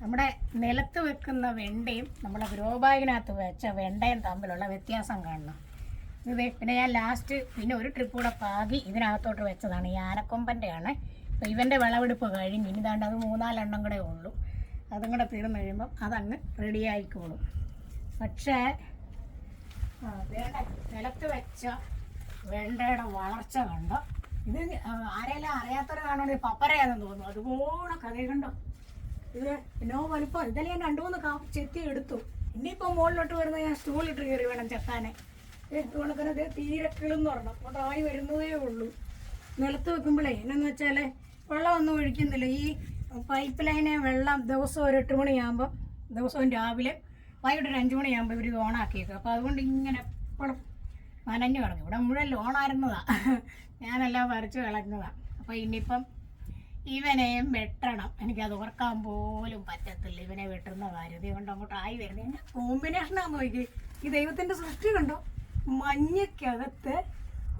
നമ്മുടെ നിലത്ത് വെക്കുന്ന വെണ്ടയും നമ്മുടെ ഗ്രോ ബാഗിനകത്ത് വെച്ച വെണ്ടയും തമ്മിലുള്ള വ്യത്യാസം കാണണം. ഇത് പിന്നെ ഞാൻ ലാസ്റ്റ് പിന്നെ ഒരു ട്രിപ്പ് കൂടെ പാകി ഇതിനകത്തോട്ട് വെച്ചതാണ്. ഈ ആനക്കൊമ്പന്റെയാണ് അപ്പോൾ ഇവന്റെ വിളവെടുപ്പ് കഴിഞ്ഞ് ഇനി ദാണ്ട് അത് മൂന്നാലെണ്ണം കൂടെ ഉള്ളൂ. അതും കൂടെ തീർന്നു കഴിയുമ്പം അതങ്ങ് റെഡി ആയിക്കോളും. പക്ഷേ വേണ്ട നിലത്ത് വെച്ച വെണ്ടയുടെ വളർച്ച കണ്ടോ? ഇത് ആരെല്ലാം അറിയാത്തവർ കാണുകയാണെങ്കിൽ പപ്പരയാണെന്ന് തോന്നുന്നു. അതുപോലെ കഥ കണ്ടോ ഇത് എന്നോ വലുപ്പം ഇതെല്ലാം ഞാൻ രണ്ടു മൂന്ന് ചെത്തി എടുത്തു. ഇനിയിപ്പോൾ മുകളിലോട്ട് വരുന്നത് ഞാൻ സ്റ്റൂളിട്ട് കയറി വേണം ചെത്താനെ. കണക്കിന് ഇത് തീരെ കിളുന്ന് പറഞ്ഞു കൊണ്ടായി വരുന്നതേ ഉള്ളൂ. നിലത്ത് വെക്കുമ്പോഴേ എന്നു വെച്ചാൽ വെള്ളമൊന്നും ഒഴിക്കുന്നില്ല. ഈ പൈപ്പ് ലൈനെ വെള്ളം ദിവസം ഒരു എട്ട് മണിയാകുമ്പോൾ ദിവസവും രാവിലെ വൈകിട്ട് ഒരു അഞ്ച് മണിയാകുമ്പോൾ ഇവർ ഓണാക്കിയേക്കും അപ്പോൾ അതുകൊണ്ട് ഇങ്ങനെ എപ്പോഴും നനഞ്ഞു കിടക്കും ഇവിടെ മുഴുവൻ ലോണായിരുന്നതാ ഞാനെല്ലാം വരച്ചു കളഞ്ഞതാ. അപ്പോൾ ഇനിയിപ്പം ഇവനെയും വെട്ടണം. എനിക്കത് ഓർക്കാൻ പോലും പറ്റത്തില്ല. ഇവനെ വെട്ടുന്ന കാര്യം. കൊണ്ട് അങ്ങോട്ട് ആയി വരുന്നത് കോമ്പിനേഷനാന്ന് നോക്കി ഈ ദൈവത്തിന്റെ സൃഷ്ടി കണ്ടോ? മഞ്ഞയ്ക്കകത്ത്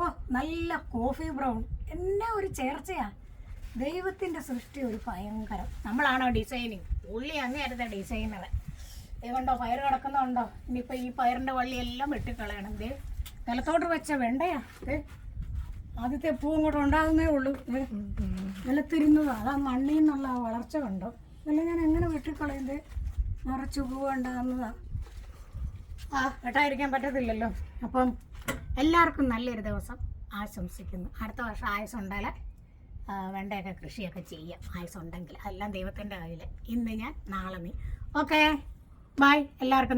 ഓ നല്ല കോഫി ബ്രൗൺ എന്നാ ഒരു ചേർച്ചയാ. ദൈവത്തിന്റെ സൃഷ്ടി ഒരു ഭയങ്കരം. നമ്മളാണോ ഡിസൈനിങ് പുള്ളി അങ്ങേരത്തെ ഡിസൈനർ ഇതുകൊണ്ടോ പയർ കിടക്കുന്നുണ്ടോ ഇനിയിപ്പോൾ ഈ പയറിന്റെ വള്ളിയെല്ലാം വെട്ടിക്കളയണം. ദേ നിലത്തോട്ട് വെച്ച വെണ്ടയാ. ആദ്യത്തെ പൂ ഇങ്ങോട്ട് ഉണ്ടാകുന്നേ ഉള്ളൂ. നിലത്തിരുന്നത്. അതാ മണ്ണിൽ നിന്നുള്ള വളർച്ച കണ്ടോ? അല്ല ഞാൻ എങ്ങനെ വെട്ടിക്കളയുന്നത് നിറച്ച് പൂ ഉണ്ടാകുന്നതാ ആ വെട്ടായിരിക്കാൻ പറ്റത്തില്ലല്ലോ. അപ്പം എല്ലാവർക്കും നല്ലൊരു ദിവസം ആശംസിക്കുന്നു. അടുത്ത വർഷം ആയുസുണ്ടാൽ വെണ്ടയൊക്കെ കൃഷിയൊക്കെ ചെയ്യാം. ആയുസുണ്ടെങ്കിൽ അതെല്ലാം ദൈവത്തിന്റെ കയ്യിൽ ഇന്ന് ഞാൻ നാളെ നീ. ഓക്കേ. ബൈ. എല്ലാവർക്കും